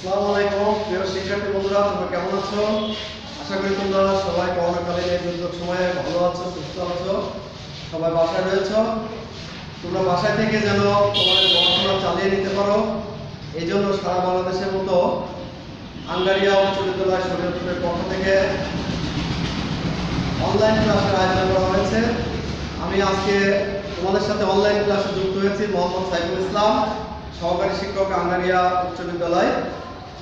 আসসালামু আলাইকুম। শিক্ষার্থী বন্ধুরা, তোমরা কেমন আছো? আশা করি তোমরা সবাই করোনাকালীন এই ভালো আছো আছো, সবাই বাসায় রয়েছো। যেন তোমাদের চালিয়ে নিতে পারো। এই জন্য সারা বাংলাদেশের মতো আঙ্গারিয়া উচ্চ বিদ্যালয় শরীয়তের পক্ষ থেকে অনলাইন ক্লাসের আয়োজন করা হয়েছে। আমি আজকে তোমাদের সাথে অনলাইন ক্লাসে যুক্ত হয়েছি, মোহাম্মদ সাইফুল ইসলাম, সহকারী শিক্ষক আঙ্গারিয়া উচ্চ বিদ্যালয়।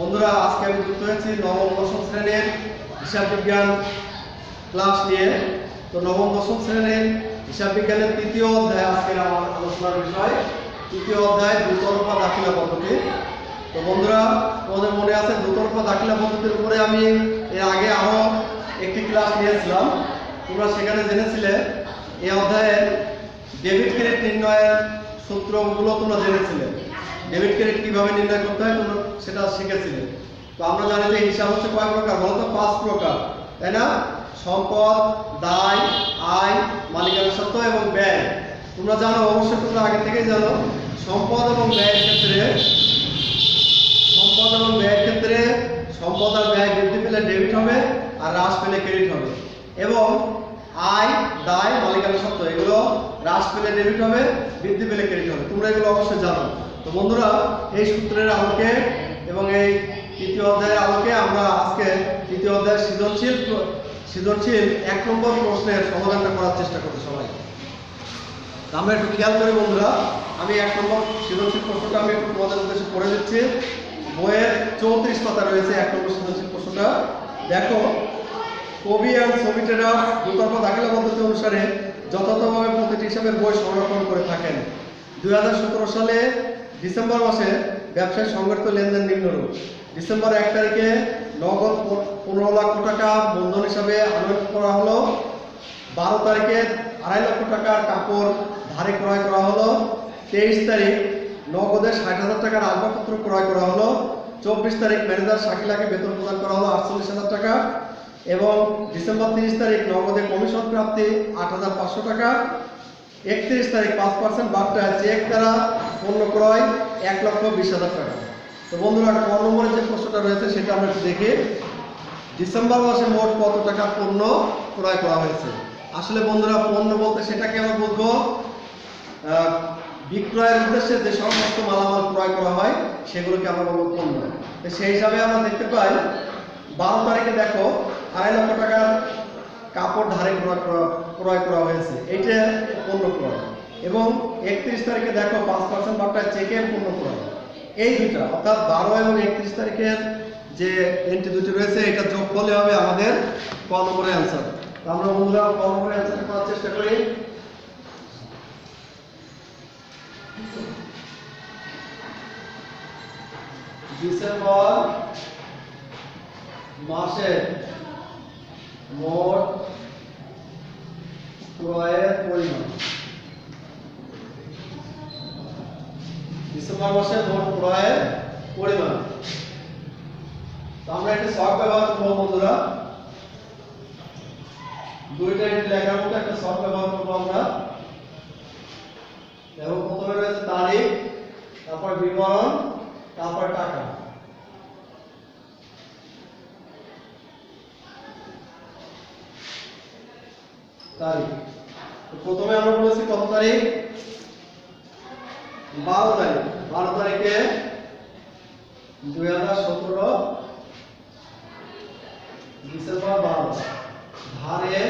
বন্ধুরা, আজকে আমি যুক্ত হয়েছি নবম দশম শ্রেণির হিসাব বিজ্ঞান ক্লাস নিয়ে। তো নবম দশম শ্রেণির হিসাব বিজ্ঞানের তৃতীয় অধ্যায় আজকের আমার আলোচনার বিষয়। তৃতীয় অধ্যায় দুতরফা দাখিলা পদ্ধতি। তো বন্ধুরা, তোমাদের মনে আছে দুতরফা দাখিলা পদ্ধতির উপরে আমি এর আগে আরও একটি ক্লাস নিয়েছিলাম। তোমরা সেখানে জেনেছিলে, এই অধ্যায়ে ডেবিট ক্রেডিট নির্ণয়ের সূত্রগুলো তোমরা জেনেছিলে। ডেবিট ক্রেডিট কীভাবে নির্ণয় করতে হয় তোমরা সেটা শিখেছিলে। তো আমরা জানি যে হিসাব হচ্ছে কয় প্রকার? বলতো পাঁচ প্রকার। তাই না? সম্পদ, দায়, আয় মালিকানা সত্ত্ব এবং ব্যয়। তোমরা জানো, অবশ্যই তোমরা আগে থেকেই জানো, সম্পদ এবং ব্যয়ের ক্ষেত্রে সম্পদ এবং ব্যয়ের ক্ষেত্রে সম্পদ আর ব্যয় বৃদ্ধি পেলে ডেবিট হবে আর হ্রাস পেলে ক্রেডিট হবে। এবং আয়, দায় মালিকানা সত্ত্ব এগুলো হ্রাস পেলে ডেবিট হবে, বৃদ্ধি পেলে ক্রেডিট হবে। তোমরা এগুলো অবশ্যই জানো। তো বন্ধুরা, এই সূত্রের আলোকে এবং এই তৃতীয় অধ্যায়ের আলোকে আমরা আজকে তৃতীয় অধ্যায়ের সৃজনশীল সৃজনশীল এক নম্বর প্রশ্নের সমাধানটা করার চেষ্টা করব সবাই। আমরা একটু খেয়াল করি বন্ধুরা, আমি এক নম্বর সৃজনশীল প্রশ্নটা আমি একটু তোমাদের উদ্দেশ্যে পড়ে দিচ্ছি বইয়ের চৌত্রিশ পাতা রয়েছে এক নম্বর সৃজনশীল প্রশ্নটা। দেখো, কবি অ্যান্ড ছবি ট্রেডার দুতর্ফ দাখিলা পদ্ধতি অনুসারে যথাযথভাবে প্রতিটি হিসাবের বই সংরক্ষণ করে থাকেন। দু হাজার সতেরো সালে ডিসেম্বর মাসে ব্যবসায় সংগঠিত লেনদেন নিম্নরূপ। ডিসেম্বর এক তারিখে নগদ পনেরো লক্ষ টাকা মূলধন হিসাবে আনয়ন করা হলো। বারো তারিখে আড়াই লক্ষ টাকার কাপড় ধারে ক্রয় করা হলো। তেইশ তারিখ নগদে ষাট হাজার টাকার আসবাবপত্র ক্রয় করা হলো। চব্বিশ তারিখ ম্যানেজার শাকিলাকে বেতন প্রদান করা হলো আটচল্লিশ হাজার টাকা এবং ডিসেম্বর তিরিশ তারিখ নগদে কমিশন প্রাপ্তি আট হাজার পাঁচশো টাকা। একত্রিশ তারিখ পাঁচ পার্সেন্ট বার্তা চেক দ্বারা পণ্য ক্রয় এক লক্ষ বিশ হাজার টাকা। তো বন্ধুরা ক নম্বরের যে প্রশ্নটা রয়েছে, সেটা আমরা দেখি। ডিসেম্বর মাসে মোট কত টাকা পণ্য ক্রয় করা হয়েছে? আসলে বন্ধুরা, পণ্য বলতে সেটাকে আমরা বলব বিক্রয়ের উদ্দেশ্যে যে সমস্ত মালামাল ক্রয় করা হয়, সেগুলোকে আমরা বলব পণ্য। তো সেই হিসাবে আমরা দেখতে পাই, বারো তারিখে দেখো, আড়াই লক্ষ টাকার কাপড় ধারে ক্রয় করা ক্রয় করা হয়েছে। এইটা পণ্য ক্রয়। এবং একত্রিশ তারিখে দেখো পাঁচ পার্সেন্ট বার্তায় চেকে পণ্য ক্রয়। এই দুটা অর্থাৎ বারো এবং একত্রিশ তারিখের যে এন্ট্রি দুটি রয়েছে, এটা যোগ করলে হবে আমাদের ক নম্বরের অ্যান্সার আমরা বন্ধুরা ক নম্বরের অ্যান্সারটা করার চেষ্টা করি। ডিসেম্বর মাসে মোট ডিসেম্বর মাসে মোট ক্রয়ের পরিমাণ আমরা একটা শখ ব্যবহার করব, বন্ধুরা। দুইটা এন্ট্রি লেখার মতো একটা ব্যবহার করব আমরা। এবং প্রথমে রয়েছে তারিখ, তারপর বিবরণ, তারপর টাকা। তারিখ। প্রথমে আমরা বলেছি কত তারিখ? বারো তারিখ। বারো তারিখে দুই হাজার সতেরো ডিসেম্বর বারো। ধারে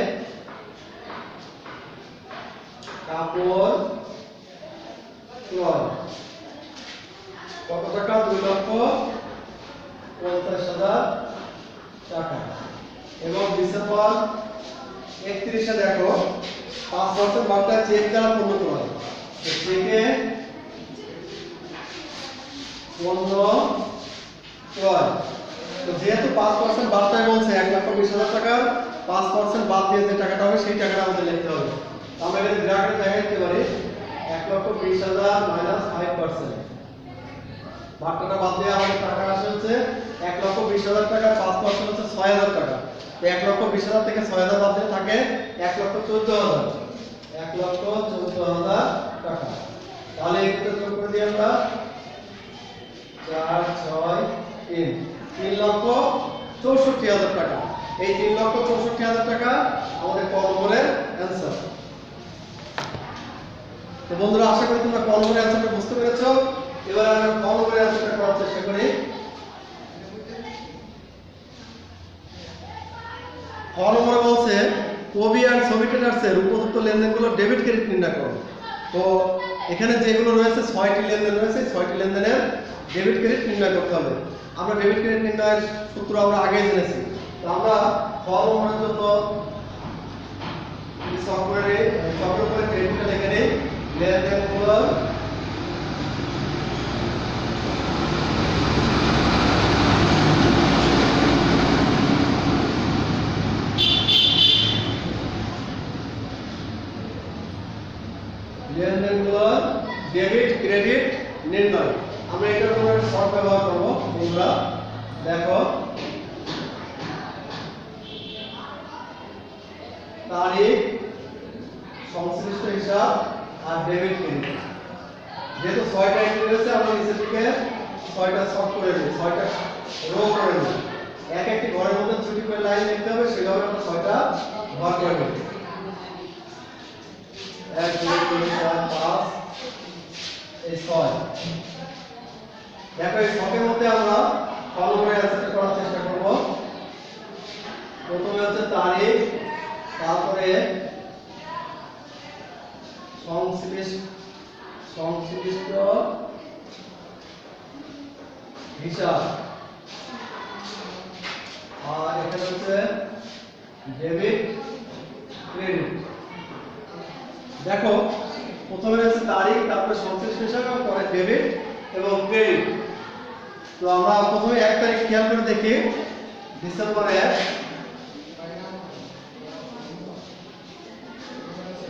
কাপড় কত টাকা? দুই লক্ষ পঞ্চাশ হাজার টাকা। এবং ডিসেম্বর একত্রিশে দেখো পাঁচ বছর বার্তা চেক দ্বারা পণ্য ক্রয় তো চেকে যেহেতু পাঁচ পার্সেন্ট বার্তায় বলছে, এক লক্ষ বিশ হাজার টাকার পাঁচ পার্সেন্ট বাদ দিয়ে যে টাকাটা হবে, সেই টাকাটা আমাদের লিখতে হবে। আমরা এখানে গ্রাফে দেখা দিতে পারি, এক লক্ষ বিশ হাজার মাইনাস ফাইভ পার্সেন্ট বাদ দিয়ে আমাদের টাকা আসে হচ্ছে এক লক্ষ বিশ হাজার টাকা, পাঁচ পার্সেন্ট হচ্ছে ছয় হাজার টাকা। এক লক্ষ বিশ হাজার থেকে ছয় হাজার বাদ থাকে এক লক্ষ চোদ্দ হাজার। এক লক্ষ চোদ্দ হাজার টাকা। তাহলে এই যোগ করে দিই আমরা। চার, ছয়, তিন। তিন লক্ষ চৌষট্টি হাজার টাকা। এই তিন লক্ষ চৌষট্টি হাজার টাকা আমাদের ক নম্বরের অ্যান্সার তো বন্ধুরা, আশা করি তোমরা ক নম্বরের অ্যান্সারটা বুঝতে পেরেছ। এবার আমরা ক নম্বরের অ্যান্সারটা করার চেষ্টা করি। ক নম্বরে বলছে, কবি ছবি ট্রেডার্সের উপযুক্ত লেনদেনগুলো ডেবিট ক্রেডিট নির্ণয় করো। তো এখানে যেগুলো রয়েছে, ছয়টি লেনদেন রয়েছে, ছয়টি লেনদেনের ডেবিট ক্রেডিট নির্ণয় করতে হবে। আমরা ডেবিট ক্রেডিট নির্ণয়ের সূত্র আমরা আগেই জেনেছি। তো আমরা খ নম্বরের জন্য সফটওয়্যারে সফটওয়্যার ক্রেডিটটা লিখে নিই, লেনদেনগুলো ডেবিট, ক্রেডিট, নির্ণয়। আমরা এটার কোনো একটা শর্ট ব্যবহার করব, তোমরা দেখো। তারিখ, সংশ্লিষ্ট হিসাব আর ডেবিট ক্রেডিট যেহেতু ছয়টা এন্ট্রি রয়েছে, আমরা নিচের দিকে ছয়টা শর্ট করে দিই ছয়টা রো করে দিই এক একটি ঘরের মধ্যে ছুটি করে লাইন লিখতে হবে, সেভাবে আমরা ছয়টা ঘর করে দিই এক, দুই, তিন, চার, পাঁচ এই মধ্যে আমরা ফলো করে চেষ্টা করব। প্রথমে তারিখ, তারপরে সংশ্লিষ্ট সংশ্লিষ্ট হিসাব। আর এখানে হচ্ছে ডেবিট দেখো প্রথমে রয়েছে তারিখ, তারপরে সংশ্লিষ্ট হিসাব পরে ডেবিট এবং ক্রেডিট তো আমরা প্রথমে এক তারিখ খেয়াল করে দেখি ডিসেম্বর এক।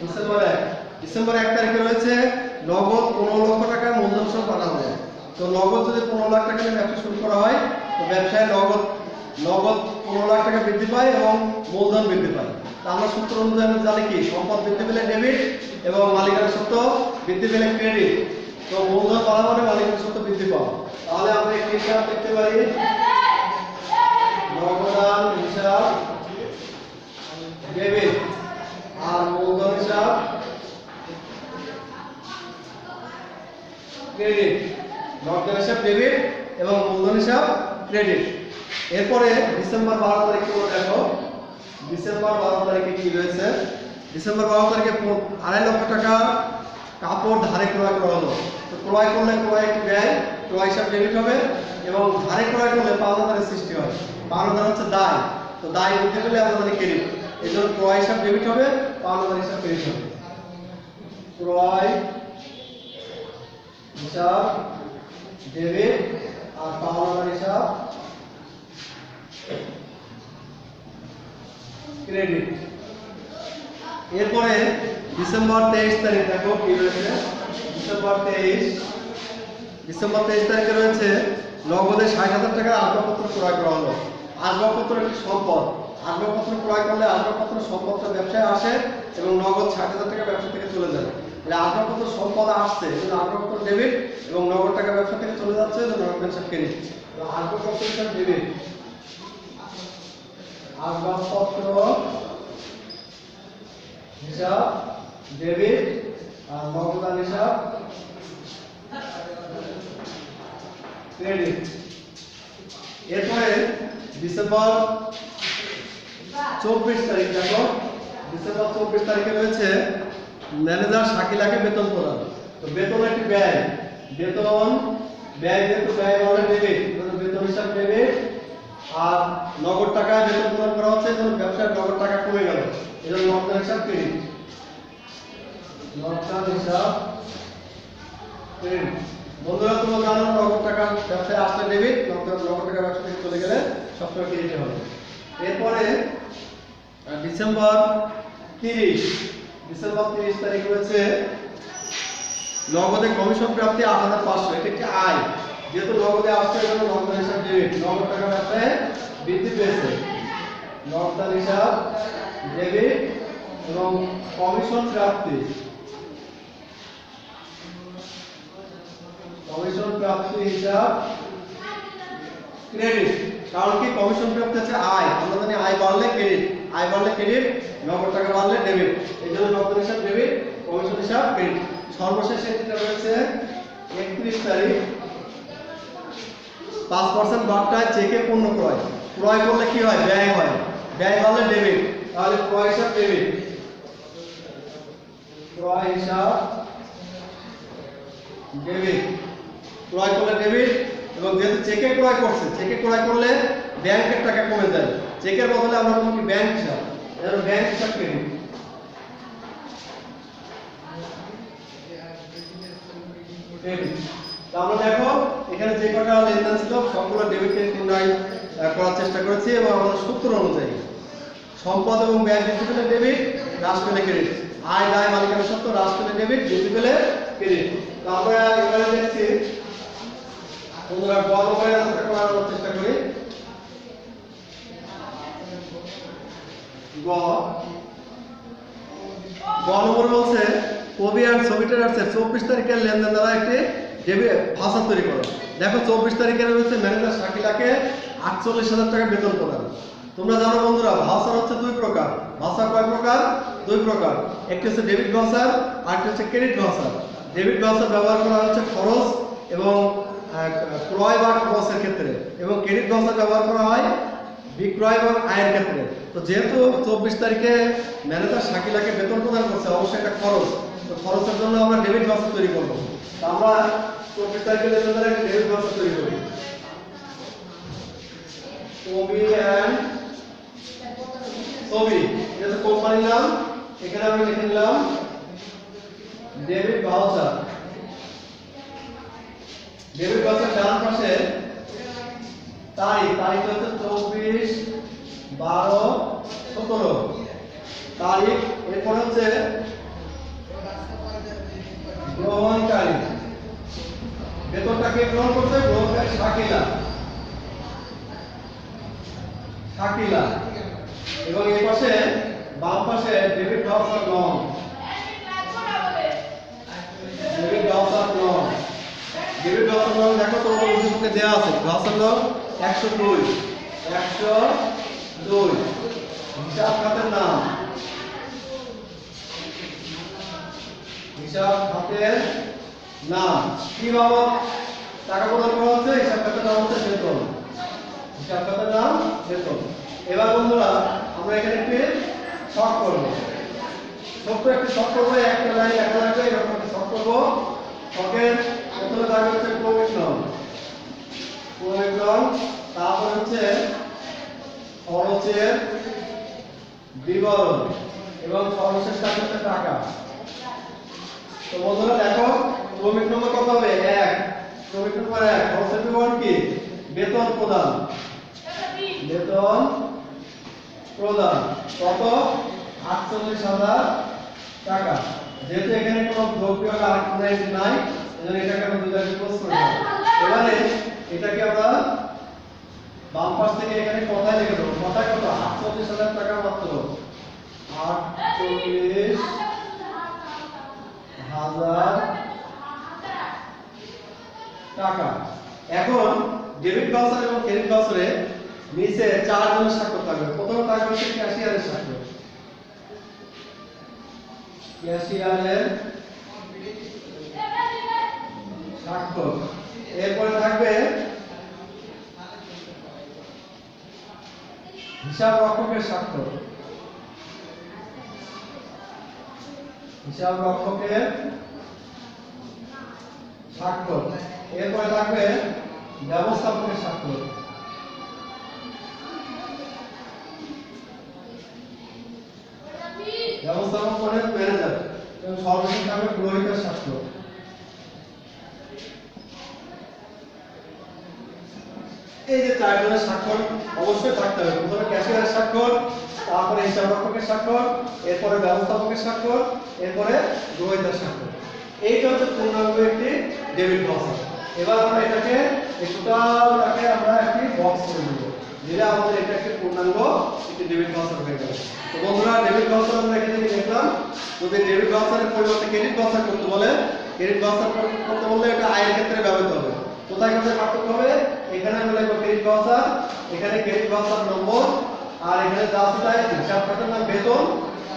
ডিসেম্বর এক। ডিসেম্বর এক তারিখে রয়েছে নগদ পনেরো লক্ষ টাকার মূলধন সহ পাঠানো যায়। তো নগদ যদি পনেরো লাখ টাকা ব্যবসা শুরু করা হয়, তো ব্যবসায় নগদ নগদ পনেরো লাখ টাকা বৃদ্ধি পায় এবং মূলধন বৃদ্ধি পায়। আমরা সূত্র অনুযায়ী জানি কি? সম্পদ বৃদ্ধি পেলে ডেবিট এবং মালিকানা সত্ত্ব বৃদ্ধি পেলে ক্রেডিট তো মূলধন মানে মালিকানা সত্ত্ব বৃদ্ধি পাওয়া তাহলে আমরা একটি হিসাব দেখতে পারি। নগদান হিসাব ডেবিট আর মূলধন হিসাব ক্রেডিট নগদান হিসাব ডেবিট এবং মূলধন হিসাব ক্রেডিট এরপরে ডিসেম্বর বারো তারিখে, দেখো। ডিসেম্বর বারো তারিখে কি রয়েছে ডিসেম্বর বারো তারিখে আড়াই লক্ষ টাকা কাপড় ধারে ক্রয় করা হলো তো ক্রয় করলে ক্রয় একটি ব্যয়, ক্রয় হিসাব ডেবিট হবে এবং ধারে ক্রয় করলে পাওনাদারের সৃষ্টি হয়। পাওনাদার হচ্ছে দায়। তো দায় বৃদ্ধি গেলে জানি ক্রেডিট এই জন্য ক্রয় হিসাব ডেবিট হবে পাওনাদার হিসাব ক্রেডিট হবে। ক্রয় হিসাব ডেবিট আর পাওনাদার হিসাব ক্রেডিট এরপরে ডিসেম্বর তেইশ তারিখ, দেখো কি রয়েছে? ডিসেম্বর তেইশ। ডিসেম্বর তেইশ তারিখে রয়েছে নগদে ষাট হাজার টাকার আসবাবপত্র ক্রয় করা হলো আসবাবপত্র একটি সম্পদ। আসবাবপত্র ক্রয় করলে আসবাবপত্র সম্পদটা ব্যবসায় আসে এবং নগদ ষাট হাজার টাকা ব্যবসা থেকে চলে যায়। তাহলে আসবাবপত্র সম্পদ আসছে জন্য আসবাবপত্র ডেবিট এবং নগদ টাকা ব্যবসা থেকে চলে যাচ্ছে নগদ ব্যবসা ক্রেডিট আসবাবপত্র ডেবিট আসবাবপত্র, হিসাব, ডেবিট আর নগদান হিসাব, ক্রেডিট। এরপরে ডিসেম্বর চব্বিশ তারিখ, দেখো, ডিসেম্বর চব্বিশ তারিখে রয়েছে ম্যানেজার শাকিলাকে বেতন প্রদান। তো বেতন একটি ব্যয়। বেতন, ব্যয় যেহেতু ব্যয় মানে ডেবিট বেতন হিসাব ডেবিট আর নগদ টাকায় বেতন প্রদান করা হচ্ছে এবং ব্যবসার নগদ টাকা কমে গেল। এই জন্য নগদ হিসাব ক্রেডিট নগদ হিসাব ক্রেডিট বন্ধুরা তোমরা জানো নগদ টাকা ব্যবসায় আসলে ডেবিট নগদ নগদ টাকা ব্যবসা চলে গেলে সবসময় ক্রেডিট হবে। এরপরে ডিসেম্বর তিরিশ। ডিসেম্বর তিরিশ তারিখ রয়েছে নগদে কমিশন প্রাপ্তি আট হাজার পাঁচশো। এটা একটি আয়। যেহেতু নগদে আসছে জন্য নগদ হিসাব ডেবিট নগদ টাকা ব্যবসায় বৃদ্ধি পেয়েছে নগদ হিসাব ডেবিট এবং কমিশন প্রাপ্তি কমিশন প্রাপ্তি হিসাব ক্রেডিট কারণ কি কমিশন প্রাপ্তি হচ্ছে আয় আমরা জানি আয় বাড়লে ক্রেডিট আয় বাড়লে ক্রেডিট নগদ টাকা বাড়লে ডেবিট এই জন্য নগদ হিসাব ডেবিট কমিশন হিসাব ক্রেডিট সর্বশেষ এন্ট্রিটা রয়েছে একত্রিশ তারিখ পাঁচ পার্সেন্ট বার্তায় চেকে পণ্য ক্রয়। ক্রয় করলে কি হয়? ব্যয় হয়। ব্যয় বাড়লে ডেবিট তাহলে ক্রয় হিসাব ডেবিট ক্রয় হিসাব ডেবিট ক্রয় করলে ডেবিট এবং যেহেতু চেকে ক্রয় করছে, চেকে ক্রয় করলে ব্যাংকের টাকা কমে যায়। চেকের বদলে আমরা বলব কি? ব্যাংক হিসাব। এর ব্যাংক হিসাব ক্রেডিট ক্রেডিট তো আমরা দেখো, এখানে যে কটা লেনদেন ছিল সবগুলো ডেবিট ক্রেডিট নির্ণয় করার চেষ্টা করেছি এবং আমরা সূত্র অনুযায়ী সম্পদ এবং ব্যয় বৃদ্ধি পেলে ডেবিট হ্রাস পেলে ক্রেডিট আয় দায় মালিকানা সত্ত্ব হ্রাস পেলে ডেবিট বৃদ্ধি পেলে ক্রেডিট তো আমরা এবারে দেখছি করে করার চেষ্টা করি। গ গ নম্বর বলছে কবি আর ছবি ট্রেডার্সের চব্বিশ তারিখের লেনদেন দ্বারা একটি ডেবিট ভাষা তৈরি করো। দেখো, চব্বিশ তারিখে রয়েছে ম্যানেজার শাকিলাকে আটচল্লিশ হাজার টাকা বেতন প্রদান। তোমরা জানো বন্ধুরা ভাষা হচ্ছে দুই প্রকার। ভাষা কয় প্রকার? দুই প্রকার। একটি হচ্ছে ডেবিট ভাষা আর একটি হচ্ছে ক্রেডিট ভাষা। ডেবিট ভাষা ব্যবহার করা হচ্ছে খরচ এবং ক্রয় বা খরচের ক্ষেত্রে। এবং ক্রেডিট ভাষা ব্যবহার করা হয় বিক্রয় এবং আয়ের ক্ষেত্রে। তো যেহেতু চব্বিশ তারিখে ম্যানেজার শাকিলাকে বেতন প্রদান করছে, অবশ্যই একটা খরচ। খরচের জন্য আমরা ডেবিট ভাষা তৈরি করব। আমরা চব্বিশ তারিখে লেনদেনের একটা ডেবিট ভাষা তৈরি করি। নাম হচ্ছে চব্বিশ বারো সতেরো। তারিখ, এরপর হচ্ছে গ্রহণকারী বেতনটাকে গ্রহণ গ্রহণকারী শাকিলা। শাকিলা। এবং এই পাশে বাম পাশে ডেবিট ভাউচার নন। ডেবিট ভাউচার নন। ডেবিট ভাউচার নন, দেখো তোমার উদ্দীপকে দেওয়া আছে। ভাউচার নন, একশো দুই। একশো দুই। হিসাব খাতের নাম। হিসাব নাম। কি বাবদ? টাকা প্রদান করা হচ্ছে, হিসাব খাতের নাম হচ্ছে বেতন। হিসাব নাম বেতন। এবার বন্ধুরা, আমরা এখানে একটি শর্ট করব। ছোট্ট একটি শর্ট করব একটা লাইন একটা লাগবে, এরকম করব। শখের প্রথমে হচ্ছে ক্রমিক নং তারপর হচ্ছে খরচের বিবরণ এবং সর্বশেষ থাকবে টাকা। তো বন্ধুরা দেখো, ক্রমিক নম্বর কত হবে? এক। ক্রমিক নম্বর এক খরচের বিবরণ কি? বেতন প্রদান। বেতন প্রদান। কত? আটচল্লিশ হাজার টাকা। যেহেতু এখানে কোনো দ্রব্য আর্থনাইজ নাই, এজন্য এটাকে আমরা দুই করে এবারে এটাকে আমরা বাম পাশ থেকে এখানে কথায় লিখে দেবো। কথায় কত? আটচল্লিশ হাজার টাকা মাত্র। আটচল্লিশ হাজার টাকা। এখন ডেবিট ভাউচার এবং ক্রেডিট ভাউচারে নিচে চার স্বাক্ষর থাকবে। প্রথমে থাকবে হচ্ছে ক্যাশিয়ারের স্বাক্ষর ক্যাশিয়ারের স্বাক্ষর এরপরে থাকবে হিসাব রক্ষকের স্বাক্ষর হিসাব রক্ষকের স্বাক্ষর। এরপরে থাকবে ব্যবস্থাপকের স্বাক্ষর। ব্যবস্থাপক মানে ম্যানেজার এবং সর্বশেষ থাকবে পুরোহিতের স্বাক্ষর। এই যে চারজনের স্বাক্ষর, অবশ্যই থাকতে হবে। প্রথমে ক্যাশিয়ারের স্বাক্ষর, তারপরে হিসাব রক্ষকের স্বাক্ষর, এরপরে ব্যবস্থাপকের স্বাক্ষর, এরপরে গ্রহিতার স্বাক্ষর। এইটা হচ্ছে পূর্ণাঙ্গ একটি ডেবিট ভাউচার এবার আমরা এটাকে টোটালটাকে আমরা একটি বক্স করে দেবো যেটা আমাদের এটা একটি পূর্ণাঙ্গ একটি ডেবিট ভাউচার হয়ে গেল। তো বন্ধুরা ডেবিট ভাউচার আমরা এখানে দেখলাম, যদি ডেবিট ভাউচারের পরিবর্তে ক্রেডিট ভাউচার করতে বলে ক্রেডিট ভাউচার করতে বললে এটা আয়ের ক্ষেত্রে ব্যবহৃত হবে। কোথায় কোথায় পার্থক্য হবে। এখানে আমি লিখব ক্রেডিট ভাউচার এখানে ক্রেডিট ভাউচার নম্বর, আর এখানে যা আছে তাই হিসাব খাতার নাম বেতন,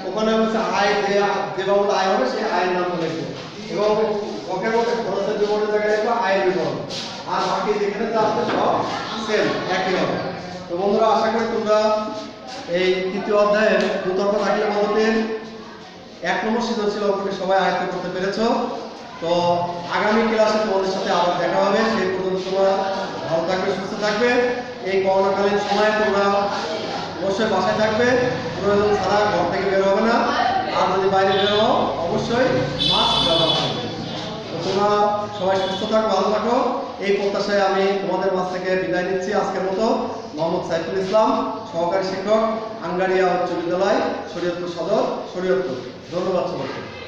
ওখানে হচ্ছে আয় যে যে বাবদ আয় হবে, সেই আয়ের নাম লিখব। এবং ওকে মধ্যে খরচের বিবরণের জায়গায় লিখব আয়ের বিবরণ। আর বাকি যেখানে যা আছে সব সেম একই হবে তো বন্ধুরা, আশা করি তোমরা এই তৃতীয় অধ্যায়ের দুতর্ক থাকলে মধ্যে এক নম্বর সৃজনশীল অঙ্কটি সবাই আয়ত্ত করতে পেরেছ। তো আগামী ক্লাসে তোমাদের সাথে আবার দেখা হবে। সেই তোমরা ভালো থাকবে, সুস্থ থাকবে। এই করোনাকালীন সময়ে তোমরা অবশ্যই বাসায় থাকবে। প্রয়োজন ছাড়া ঘর থেকে বের হবে না। আর যদি বাইরে বের হও, অবশ্যই মাস্ক ব্যবহার করবে। তো তোমরা সবাই সুস্থ থাকো, ভালো থাকো। এই প্রত্যাশায় আমি তোমাদের মাঝ থেকে বিদায় নিচ্ছি আজকের মতো। মোহাম্মদ সাইফুল ইসলাম, সহকারী শিক্ষক, আঙ্গারিয়া উচ্চ বিদ্যালয়, শরীয়তপুর সদর, শরীয়তপুর। ধন্যবাদ সবাইকে।